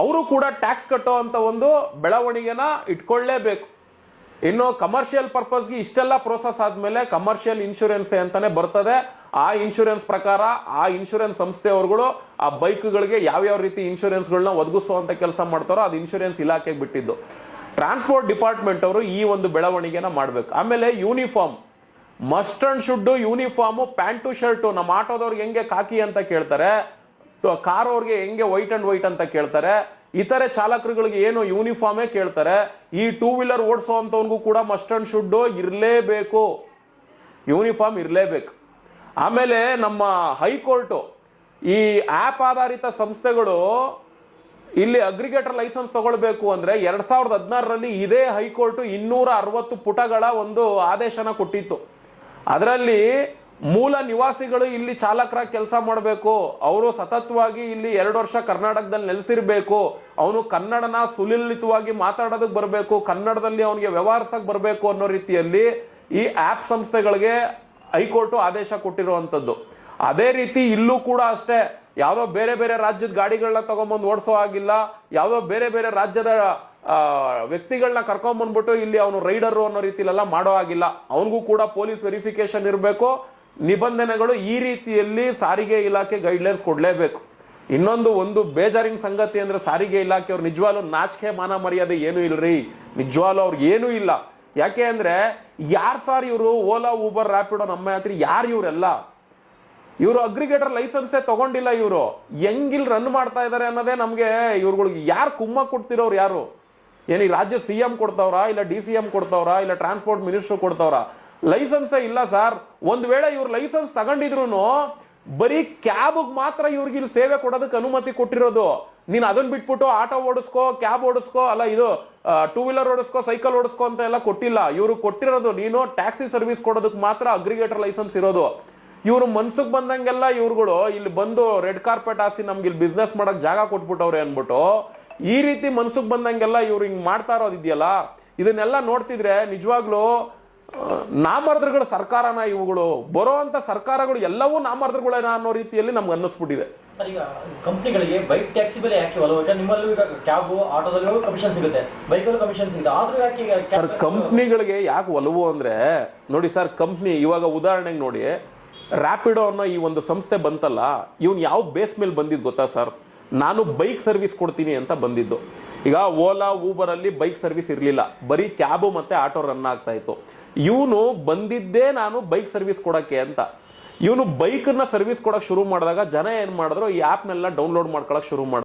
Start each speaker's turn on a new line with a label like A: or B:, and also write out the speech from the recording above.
A: ಅವರು ಕೂಡ ಟ್ಯಾಕ್ಸ್ ಕಟ್ಟೋ ಅಂತ ಒಂದು ಬೆಳವಣಿಗೆನ ಇಟ್ಕೊಳ್ಳೇಬೇಕು. ಇನ್ನು ಕಮರ್ಷಿಯಲ್ ಪರ್ಪಸ್ಗೆ ಇಷ್ಟೆಲ್ಲ ಪ್ರೋಸೆಸ್ ಆದ್ಮೇಲೆ ಕಮರ್ಷಿಯಲ್ ಇನ್ಶೂರೆನ್ಸ್ ಅಂತಾನೆ ಬರ್ತದೆ. ಆ ಇನ್ಶೂರೆನ್ಸ್ ಪ್ರಕಾರ ಆ ಇನ್ಶೂರೆನ್ಸ್ ಸಂಸ್ಥೆಯವರುಗಳು ಆ ಬೈಕ್ಗಳಿಗೆ ಯಾವ್ಯಾವ ರೀತಿ ಇನ್ಶೂರೆನ್ಸ್ಗಳನ್ನ ಒದಗಿಸುವಂತ ಕೆಲಸ ಮಾಡ್ತಾರೋ ಅದು ಇನ್ಶೂರೆನ್ಸ್ ಇಲಾಖೆಗೆ ಬಿಟ್ಟಿದ್ದು. ಟ್ರಾನ್ಸ್ಪೋರ್ಟ್ ಡಿಪಾರ್ಟ್ಮೆಂಟ್ ಅವರು ಈ ಒಂದು ಬೆಳವಣಿಗೆನ ಮಾಡ್ಬೇಕು. ಆಮೇಲೆ uniform must and should uniform pant shirt ನಮ್ಮ ಆಟೋದವ್ರಿಗೆ ಹೆಂಗೆ ಕಾಕಿ ಅಂತ ಕೇಳ್ತಾರೆ ಕಾರ್ ಅವ್ರಿಗೆ ಹೆಂಗೆ ವೈಟ್ ಅಂಡ್ ವೈಟ್ ಅಂತ ಕೇಳ್ತಾರೆ. ಇತರೆ ಚಾಲಕರುಗಳಿಗೆ ಏನು ಯೂನಿಫಾರ್ಮೇ ಕೇಳ್ತಾರೆ. ಈ ಟೂ ವೀಲರ್ ಓಡಿಸೋವಂಥವ್ನಿಗೂ ಕೂಡ ಮಸ್ಟ್ ಅಂಡ್ ಶುಡ್ ಇರಲೇಬೇಕು. ಯೂನಿಫಾರ್ಮ್ ಇರಲೇಬೇಕು. ಆಮೇಲೆ ನಮ್ಮ ಹೈಕೋರ್ಟು, ಈ ಆಪ್ ಆಧಾರಿತ ಸಂಸ್ಥೆಗಳು ಇಲ್ಲಿ ಅಗ್ರಿಗೇಟರ್ ಲೈಸೆನ್ಸ್ ತಗೊಳ್ಬೇಕು ಅಂದ್ರೆ ಎರಡ್ ಸಾವಿರದ ಹದಿನಾರರಲ್ಲಿ ಇದೇ ಹೈಕೋರ್ಟ್ ಇನ್ನೂರ ಅರವತ್ತು ಪುಟಗಳ ಒಂದು ಆದೇಶನ ಕೊಟ್ಟಿತ್ತು. ಅದರಲ್ಲಿ ಮೂಲ ನಿವಾಸಿಗಳು ಇಲ್ಲಿ ಚಾಲಕರಾಗಿ ಕೆಲಸ ಮಾಡಬೇಕು. ಅವರು ಸತತವಾಗಿ ಇಲ್ಲಿ ಎರಡು ವರ್ಷ ಕರ್ನಾಟಕದಲ್ಲಿ ನೆಲೆಸಿರ್ಬೇಕು. ಅವನು ಕನ್ನಡನ ಸುಲಲಿತವಾಗಿ ಮಾತಾಡೋದಕ್ಕೆ ಬರಬೇಕು. ಕನ್ನಡದಲ್ಲಿ ಅವನಿಗೆ ವ್ಯವಹರಿಸಕ್ ಬರಬೇಕು ಅನ್ನೋ ರೀತಿಯಲ್ಲಿ ಈ ಆಪ್ ಸಂಸ್ಥೆಗಳಿಗೆ ಹೈಕೋರ್ಟ್ ಆದೇಶ ಕೊಟ್ಟಿರುವಂತದ್ದು ಅದೇ ರೀತಿ ಇಲ್ಲೂ ಕೂಡ ಅಷ್ಟೇ, ಯಾವುದೋ ಬೇರೆ ಬೇರೆ ರಾಜ್ಯದ ಗಾಡಿಗಳನ್ನ ತಗೊಂಬಂದು ಓಡಿಸೋ ಆಗಿಲ್ಲ ಯಾವುದೋ ಬೇರೆ ಬೇರೆ ರಾಜ್ಯದ ವ್ಯಕ್ತಿಗಳನ್ನ ಕರ್ಕೊಂಡ್ಬಂದ್ಬಿಟ್ಟು ಇಲ್ಲಿ ಅವನು ರೈಡರ್ ಅನ್ನೋ ರೀತಿಲೆಲ್ಲ ಮಾಡೋ ಆಗಿಲ್ಲ ಅವನಿಗೂ ಕೂಡ ಪೊಲೀಸ್ ವೆರಿಫಿಕೇಶನ್ ಇರಬೇಕು. ನಿಬಂಧನೆಗಳು ಈ ರೀತಿಯಲ್ಲಿ ಸಾರಿಗೆ ಇಲಾಖೆ ಗೈಡ್ಲೈನ್ಸ್ ಕೊಡಲೇಬೇಕು. ಇನ್ನೊಂದು ಒಂದು ಬೇಜಾರಿನ ಸಂಗತಿ ಅಂದ್ರೆ ಸಾರಿಗೆ ಇಲಾಖೆ ಅವ್ರು ನಿಜವಾಗ್ಲೂ ನಾಚಿಕೆ ಮಾನ ಮರ್ಯಾದೆ ಏನೂ ಇಲ್ರಿ. ನಿಜವಾಗ್ಲೂ ಅವ್ರಿಗೆ ಏನೂ ಇಲ್ಲ. ಯಾಕೆ ಅಂದ್ರೆ ಯಾರ್ ಸಾರ್ ಇವರು ಓಲಾ, ಊಬರ್ ರ್ಯಾಪಿಡೋ ನಮ್ಮ ಹತ್ರ ಯಾರು ಇವರೆಲ್ಲ? ಇವರು ಅಗ್ರಿಗೇಟರ್ ಲೈಸೆನ್ಸೇ ತಗೊಂಡಿಲ್ಲ ಇವರು. ಹೆಂಗಿಲ್ ರನ್ ಮಾಡ್ತಾ ಇದ್ದಾರೆ ಅನ್ನೋದೇ ನಮಗೆ ಇವ್ರುಗಳಿಗೆ ಯಾರು ಕುಮ್ಮ ಕೊಡ್ತಿರೋರು ಯಾರು? ಏನು ರಾಜ್ಯ ಸಿ ಎಂ ಕೊಡ್ತಾವ್ರಾ, ಇಲ್ಲ ಡಿ ಸಿ ಎಂ ಕೊಡ್ತಾವ್ರಾ, ಇಲ್ಲ ಟ್ರಾನ್ಸ್ಪೋರ್ಟ್ ಮಿನಿಸ್ಟರ್ ಕೊಡ್ತಾವ್ರಾ? ಲೈಸೆನ್ಸೇ ಇಲ್ಲ ಸರ್. ಒಂದ್ ವೇಳೆ ಇವ್ರು ಲೈಸೆನ್ಸ್ ತಗೊಂಡಿದ್ರು ಬರೀ ಕ್ಯಾಬ್ ಮಾತ್ರ ಇವ್ರಿಗೆ ಇಲ್ಲಿ ಸೇವೆ ಕೊಡೋದಕ್ಕೆ ಅನುಮತಿ ಕೊಟ್ಟಿರೋದು. ನೀನು ಅದನ್ನ ಬಿಟ್ಬಿಟ್ಟು ಆಟೋ ಓಡಿಸ್ಕೋ, ಕ್ಯಾಬ್ ಓಡಿಸ್ಕೋ, ಅಲ್ಲ ಇದು ಟೂ ವೀಲರ್ ಓಡಿಸ್ಕೋ ಸೈಕಲ್ ಓಡಿಸ್ಕೋ ಅಂತ ಎಲ್ಲ ಕೊಟ್ಟಿಲ್ಲ. ಇವರು ಕೊಟ್ಟಿರೋದು ನೀನು ಟ್ಯಾಕ್ಸಿ ಸರ್ವಿಸ್ ಕೊಡೋದಕ್ಕೆ ಮಾತ್ರ ಅಗ್ರಿಗೇಟರ್ ಲೈಸೆನ್ಸ್ ಇರೋದು. ಇವರು ಮನ್ಸಿಗೆ ಬಂದಂಗೆಲ್ಲ ಇವ್ರುಗಳು ಇಲ್ಲಿ ಬಂದು ರೆಡ್ ಕಾರ್ಪೆಟ್ ಹಾಸಿ ನಮ್ಗೆ ಇಲ್ಲಿ ಬಿಸ್ನೆಸ್ ಮಾಡಕ್ ಜಾಗ ಕೊಟ್ಬಿಟ್ಟವ್ರೆ ಅನ್ಬಿಟ್ಟು ಈ ರೀತಿ ಮನ್ಸಿಗೆ ಬಂದಂಗೆಲ್ಲ ಇವ್ರು ಹಿಂಗ್ ಮಾಡ್ತಾ ಇರೋದಿದೆಯಲ್ಲ ಇದನ್ನೆಲ್ಲ ನೋಡ್ತಿದ್ರೆ ನಿಜವಾಗ್ಲೂ ನಾಮರ್ದ್ರಗಳ ಸರ್ಕಾರನ ಇವುಗಳು ಬರೋಂತ ಸರ್ಕಾರಗಳು ಎಲ್ಲವೂ ನಾಮರ್ದ್ರಗಳೇನ ಅನ್ನೋ ರೀತಿಯಲ್ಲಿ ನಮ್ಗೆ ಅನ್ನಿಸ್ಬಿಟ್ಟಿದೆ.
B: ಈಗ ಕಂಪ್ನಿಗಳಿಗೆ ಬೈಕ್ ಟ್ಯಾಕ್ಸಿ ಬೆಲೆ ಯಾಕೆ ಒಲವು ನಿಮ್ಮಲ್ಲೂ ಈಗ ಕ್ಯಾಬ್ ಆಟೋದಲ್ಲೂ ಕಮಿಷನ್ ಸಿಗುತ್ತೆ ಬೈಕಲ್ಲೂ ಕಮಿಷನ್ ಸಿಗುತ್ತೆ. ಆದ್ರೂ ಯಾಕೆ
A: ಸರ್ ಕಂಪ್ನಿಗಳಿಗೆ ಯಾಕೆ ಒಲವು ಅಂದ್ರೆ ನೋಡಿ ಸರ್ ಕಂಪ್ನಿ ಇವಾಗ ಉದಾಹರಣೆಗೆ ನೋಡಿ ರ್ಯಾಪಿಡೋ ಅನ್ನೋ ಈ ಒಂದು ಸಂಸ್ಥೆ ಬಂತಲ್ಲ ಇವನ್ ಯಾವ ಬೇಸ್ ಮೇಲೆ ಬಂದಿದ್ ಗೊತ್ತಾ ಸರ್? ನಾನು ಬೈಕ್ ಸರ್ವಿಸ್ ಕೊಡ್ತೀನಿ ಅಂತ ಬಂದಿದ್ದು. ಈಗ ಓಲಾ ಊಬರ್ ಅಲ್ಲಿ ಬೈಕ್ ಸರ್ವಿಸ್ ಇರಲಿಲ್ಲ. ಬರೀ ಕ್ಯಾಬು ಮತ್ತೆ ಆಟೋ ರನ್ ಆಗ್ತಾ ಇತ್ತು. ಇವನು ಬಂದಿದ್ದೇ ನಾನು ಬೈಕ್ ಸರ್ವಿಸ್ ಕೊಡಕ್ಕೆ ಅಂತ. ಇವನು ಬೈಕ್ನ ಸರ್ವಿಸ್ ಕೊಡಕ್ ಶುರು ಮಾಡಿದಾಗ ಜನ ಏನ್ ಮಾಡಿದ್ರು, ಈ ಆಪ್ ನೆಲ್ಲ ಡೌನ್ಲೋಡ್ ಮಾಡ್ಕೊಳಕ್ ಶುರು ಮಾಡಿದ್ರು